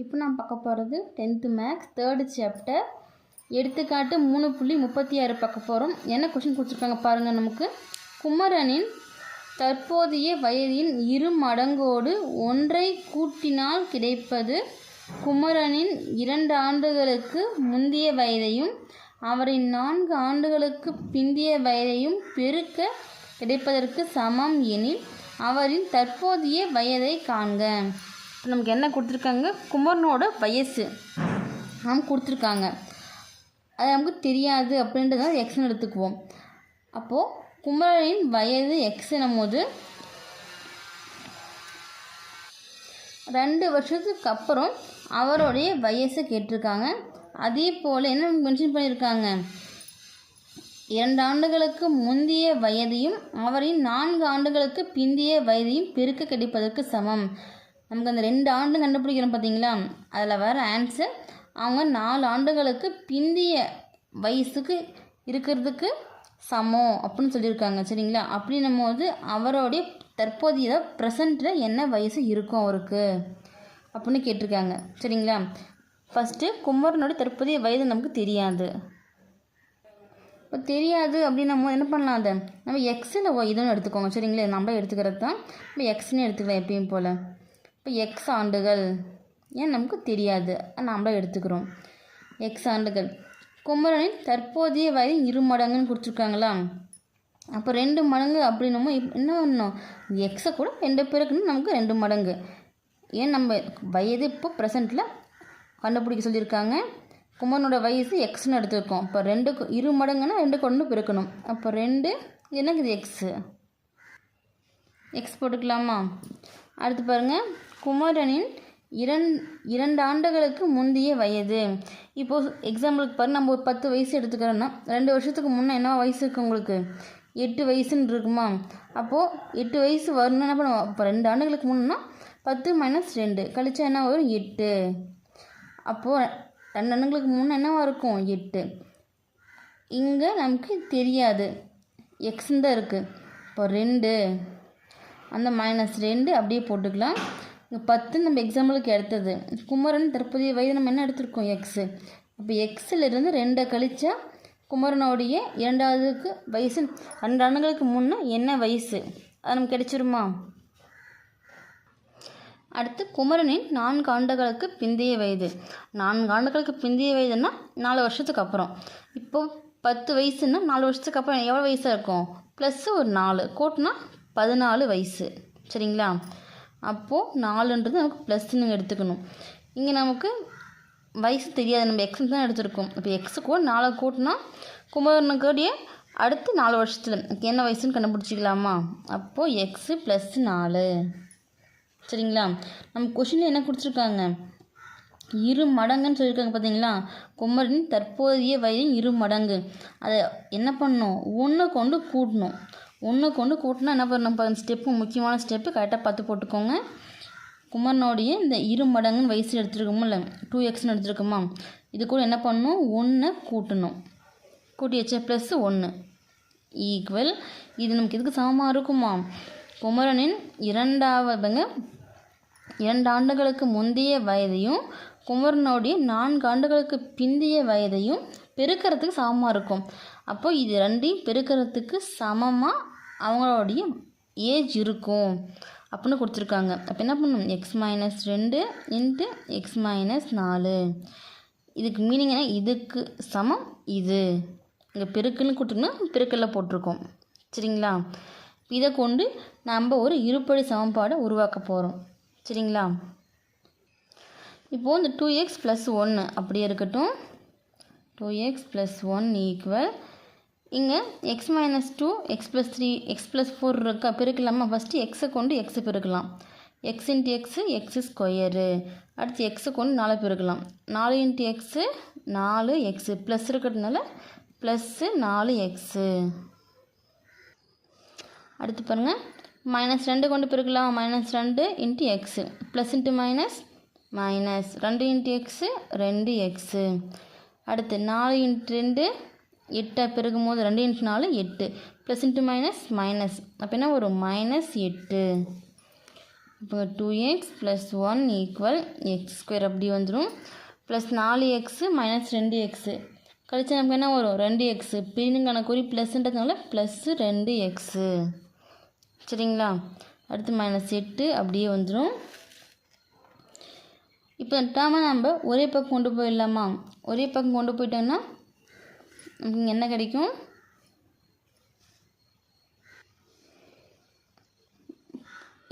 இப்போ நான் பார்க்க போகிறது டென்த்து மேக்ஸ் தேர்டு சாப்டர் எடுத்துக்காட்டு மூணு புள்ளி முப்பத்தி ஆறு பார்க்க போகிறோம். என்ன கொஷின் கொடுத்துருக்காங்க பாருங்கள் நமக்கு. குமரனின் தற்போதைய வயதின் இரு மடங்கோடு ஒன்றை கூட்டினால் கிடைப்பது குமரனின் இரண்டு ஆண்டுகளுக்கு முந்தைய வயதையும் அவரின் நான்கு ஆண்டுகளுக்கு பிந்தைய வயதையும் பெருக்க கிடைப்பதற்கு சமம் எனில் அவரின் தற்போதைய வயதை காண்க. ஸோ நமக்கு என்ன கொடுத்துருக்காங்க? குமரனோட வயசு. நமக்கு கொடுத்துருக்காங்க. அது நமக்கு தெரியாது அப்படின்றத எக்ஸ்னு எடுத்துக்குவோம். அப்போது குமரனின் வயது எக்ஸ்னும் போது ரெண்டு வருஷத்துக்கு அப்புறம் அவருடைய வயசை கேட்டிருக்காங்க. அதே போல் என்ன மென்ஷன் பண்ணியிருக்காங்க? இரண்டு ஆண்டுகளுக்கு முந்தைய வயதையும் அவரின் நான்கு ஆண்டுகளுக்கு பிந்தைய வயதையும் பெருக்க கிடைப்பதற்கு சமம். நமக்கு அந்த ரெண்டு ஆண்டு கண்டுபிடிக்கிறோம் பார்த்தீங்களா? அதில் வர ஆன்சர் அவங்க நாலு ஆண்டுகளுக்கு பிந்தைய வயசுக்கு இருக்கிறதுக்கு சமம் அப்படின்னு சொல்லியிருக்காங்க சரிங்களா? அப்படின்னும் போது அவருடைய தற்போதைய ப்ரெசண்ட்டில் என்ன வயசு இருக்கும் அவருக்கு? அப்படின்னு கேட்டிருக்காங்க சரிங்களா? ஃபஸ்ட்டு குமரனோட தற்போதைய வயது நமக்கு தெரியாது. இப்போ தெரியாது அப்படின்னு நம்ம என்ன பண்ணலாம் அதை? நம்ம எக்ஸில் இதுன்னு எடுத்துக்கோங்க சரிங்களா? நம்ம எடுத்துக்கிறது தான். இப்போ எக்ஸ்னு எடுத்துக்கலாம் எப்பயும் போல். இப்போ எக்ஸ் ஆண்டுகள். ஏன் நமக்கு தெரியாது. நம்ம எடுத்துக்கிறோம். எக்ஸ் ஆண்டுகள். குமரனின் தற்போதைய வயது இரு மடங்குன்னு கொடுத்துருக்காங்களா? அப்போ ரெண்டு மடங்கு அப்படின்னமோ என்ன ஒன்றும் எக்ஸை கூட ரெண்டு பேருக்குன்னு நமக்கு ரெண்டு மடங்கு. ஏன் நம்ம வயது இப்போ ப்ரெசண்ட்டில் கண்டுபிடிக்க சொல்லியிருக்காங்க. குமரனோட வயசு எக்ஸ்னு எடுத்துருக்கோம். இப்போ ரெண்டு இரு மடங்குன்னா ரெண்டு கொண்டு பிறக்கணும் அப்போ ரெண்டு எனக்கு இது எக்ஸு எக்ஸ் போட்டுக்கலாமா? அடுத்து பாருங்கள் குமரனின் இரண் இரண்டு ஆண்டுகளுக்கு முந்தைய வயது. இப்போது எக்ஸாம்பிளுக்கு பாரு நம்ம ஒரு பத்து வயசு எடுத்துக்கிறோன்னா ரெண்டு வருஷத்துக்கு முன்னே என்ன வயசு இருக்குது உங்களுக்கு? எட்டு வயசுன்னு இருக்குமா? அப்போது எட்டு வயசு வரணும்னு என்ன பண்ணுவோம் இப்போ ரெண்டு ஆண்டுகளுக்கு முன்னா பத்து மைனஸ் ரெண்டு கழிச்சா என்ன வரும்? எட்டு. அப்போது ரெண்டு ஆண்டுகளுக்கு முன்னே என்னவா இருக்கும்? எட்டு. இங்கே நமக்கு தெரியாது. எக்ஸ்ன்னு தான் இருக்குது இப்போ ரெண்டு. அந்த மைனஸ் ரெண்டு அப்படியே போட்டுக்கலாம். இங்கே பத்து நம்ம எக்ஸாம்பிளுக்கு எடுத்தது. குமரன் தற்போதைய வயது நம்ம என்ன எடுத்திருக்கோம்? எக்ஸு அப்போ எக்ஸில் இருந்து ரெண்டை கழிச்சா குமரனுடைய இரண்டாவதுக்கு வயசு ரெண்டு ஆண்டுகளுக்கு முன்னே என்ன வயசு? அது நமக்கு கிடைச்சிருமா? அடுத்து குமரனின் நான்கு ஆண்டுகளுக்கு பிந்தைய வயது. நான்கு ஆண்டுகளுக்கு பிந்தைய வயதுன்னா நாலு வருஷத்துக்கு அப்புறம். இப்போது பத்து வயசுன்னா நாலு வருஷத்துக்கு அப்புறம் எவ்வளோ வயசாக இருக்கும்? ப்ளஸ்ஸு ஒரு நாலு. கோட்னா பதினாலு வயசு. சரிங்களா? அப்போது நாலுன்றது நமக்கு ப்ளஸ்ன்னு எடுத்துக்கணும். இங்கே நமக்கு வயசு தெரியாது. நம்ம எக்ஸ் தான் எடுத்திருக்கோம். இப்போ எக்ஸு கூட நாலு கூட்டினா குமரனுக்குடைய அடுத்து நாலு வருஷத்தில். என்ன வயசுன்னு கண்டுபிடிச்சிக்கலாமா? அப்போது எக்ஸு ப்ளஸ் நாலு. சரிங்களா? நம்ம கொஷினில் என்ன கொடுத்துருக்காங்க? இரு மடங்குன்னு சொல்லியிருக்காங்க பார்த்தீங்களா குமரின் தற்போதைய வயதின் இரு மடங்கு. அதை என்ன பண்ணணும்? ஒன்று கொண்டு கூட்டணும். ஒன்று கொண்டு கூட்டினா என்ன பண்ணணும் ஸ்டெப்பு முக்கியமான ஸ்டெப்பு கரெக்டாக பார்த்து போட்டுக்கோங்க. குமரனுடைய இந்த இரு மடங்குன்னு வயசு எடுத்துருக்கோமில்ல டூ எக்ஸ்னு எடுத்துருக்கோமா இது கூட என்ன பண்ணணும் ஒன்றை கூட்டணும். கூட்டி வச்ச ப்ளஸ் ஒன்று ஈக்குவல் இது நமக்கு எதுக்கு சமமாக இருக்குமா? குமரனின் இரண்டாவதுங்க இரண்டு ஆண்டுகளுக்கு முந்தைய வயதையும் குமரனுடைய நான்கு ஆண்டுகளுக்கு பிந்தைய வயதையும் பெருக்கிறதுக்கு சமமாக இருக்கும். அப்போது இது ரெண்டையும் பெருக்கிறதுக்கு சமமாக அவங்களுடைய ஏஜ் இருக்கும் அப்படின்னு கொடுத்துருக்காங்க. அப்போ என்ன பண்ணணும்? எக்ஸ் மைனஸ் ரெண்டு இன்ட்டு எக்ஸ் மைனஸ் நாலு. இதுக்கு மீனிங் என்ன? இதுக்கு சமம் இது. இங்கே பெருக்குன்னு கொடுத்துருக்கோம் பெருக்கல்ல போட்டிருக்கோம். சரிங்களா? இதை கொண்டு நம்ம ஒரு இருப்படி சமன்பாடை உருவாக்க போகிறோம் சரிங்களா? இப்போது இந்த டூ எக்ஸ் ப்ளஸ் ஒன்று அப்படியே இருக்கட்டும். Two x plus one equal இங்கே x minus two x plus three x plus four இருக்கா? பெருக்கலாமா? ஃபஸ்ட்டு எக்ஸை கொண்டு எக்ஸு பெருக்கலாம். X into x x square அடுத்து எக்ஸை கொண்டு நாலு பெருக்கலாம். நாலு இன்ட்டு எக்ஸு நாலு எக்ஸு ப்ளஸ் இருக்கிறதுனால ப்ளஸ்ஸு நாலு எக்ஸு அடுத்து பாருங்கள் மைனஸ் ரெண்டு கொண்டு பெருக்கலாம். மைனஸ் ரெண்டு into x plus into minus minus ரெண்டு இன்ட்டு எக்ஸு ரெண்டு எக்ஸு அடுத்து நாலு இன்ட்டு ரெண்டு எட்டை பெருக்கும் போது ரெண்டு இன்ட்டு நாலு எட்டு. ப்ளஸ் இன்ட்டு மைனஸ் மைனஸ் அப்போ என்ன மைனஸ் எட்டு. இப்போ two x plus one equal x square அப்படி வந்துடும் ப்ளஸ் நாலு எக்ஸு மைனஸ் ரெண்டு எக்ஸு கழிச்சா நமக்கு என்ன வரும்? ரெண்டு எக்ஸு பிரினுங்கான குறி ப்ளஸ்ன்றதுனால ப்ளஸ்ஸு ரெண்டு எக்ஸு சரிங்களா? அடுத்து மைனஸ் எட்டு அப்படியே வந்துடும் இப்போ இந்த டேர்மை நம்ம ஒரே பக்கம் கொண்டு போயிடலாமா? ஒரே பக்கம் கொண்டு போயிட்டோம்னா நமக்கு என்ன கிடைக்கும்?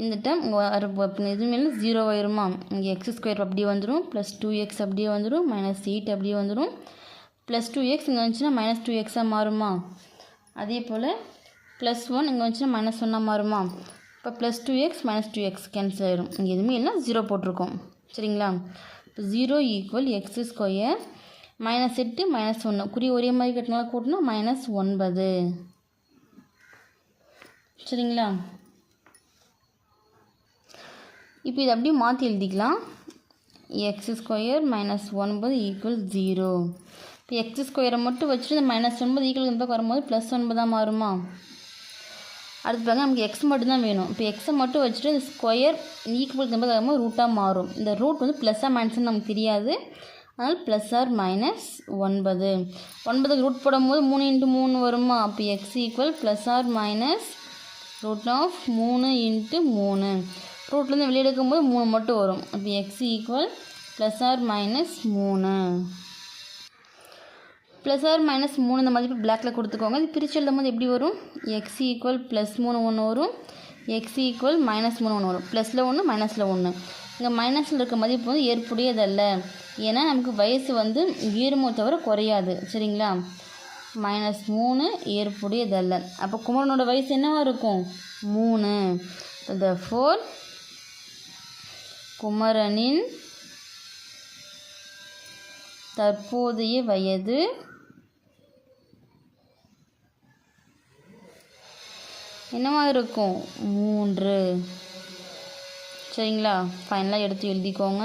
இந்த டேர்ம் எதுவுமே இல்லை ஜீரோ ஆயிருமா? இங்கே எக்ஸ் ஸ்கொயர் அப்படியே வந்துடும் ப்ளஸ் டூ எக்ஸ் அப்படியே வந்துடும் மைனஸ் எயிட் அப்படியே வந்துடும் ப்ளஸ் டூ எக்ஸ் இங்கே வந்துச்சுன்னா மைனஸ் டூ எக்ஸாக மாறுமா? அதே போல் ப்ளஸ் ஒன் இங்கே வந்துச்சுன்னா மைனஸ் ஒன்னாக மாறுமா? இப்போ plus two x minus two x cancel ஆயிரும். இங்கே எதுவுமே இல்லை ஜீரோ போட்டிருக்கோம். சரிங்களா? இப்போ zero equal x square minus எட்டு மைனஸ் ஒன்று குறி ஒரே மாதிரி கட்டினால கூட்டினா மைனஸ் ஒன்பது. சரிங்களா? இப்போ இதை அப்படியே மாற்றி எழுதிக்கலாம். எக்ஸ் ஸ்கொயர் மைனஸ் ஒன்பது ஈக்குவல் ஜீரோ இப்போ எக்ஸ் ஸ்கொயரை மட்டும் வச்சுட்டு இந்த மைனஸ் ஒன்பது ஈக்குவல் இந்த வரும்போது ப்ளஸ் ஒன்பதாக மாறுமா? அடுத்து பாருங்க நமக்கு எக்ஸ் மட்டும்தான் வேணும். இப்போ எக்ஸை மட்டும் வச்சுட்டு இந்த ஸ்கொயர் ஈக்குவல் இந்த வரும்போது ரூட்டாக மாறும். இந்த ரூட் வந்து ப்ளஸ்ஸாக மைனஸ்ன்னு நமக்கு தெரியாது. அதனால் ப்ளஸ் ஆர் மைனஸ் ஒன்பது. ஒன்பதுக்கு ரூட் போடும்போது மூணு இன்ட்டு மூணு வருமா? அப்போ x equal plus or minus root of மூணு இன்ட்டு மூணு. ரூட்லேருந்து வெளியே எடுக்கும்போது மூணு மட்டும் வரும். அப்போ x equal plus or minus மூணு. ப்ளஸ் ஆர் மைனஸ் மூணு இந்த மதிப்பு பிளாக்ல கொடுத்துக்கோங்க. இது பிரித்து எழுதும் போது எப்படி வரும்? எக்ஸ் ஈக்குவல் ப்ளஸ் மூணு ஒன்று வரும். எக்ஸ் ஈக்குவல் மைனஸ் மூணு ஒன்று வரும். ப்ளஸில் ஒன்று மைனஸில் ஒன்று. இங்கே மைனஸில் இருக்க மதிப்பு வந்து ஏற்புடையதல்ல. ஏன்னா நமக்கு வயசு வந்து ஏறுமோ தவிர குறையாது. சரிங்களா? மைனஸ் மூணு ஏற்புடையதல்ல. அப்போ குமரனோட வயசு என்னவா இருக்கும்? மூணு. த ஃபோர் குமரனின் தற்போதைய வயது என்னவாக இருக்கும்? மூன்று. சரிங்களா? ஃபைனலாக எடுத்து எழுதிக்கோங்க.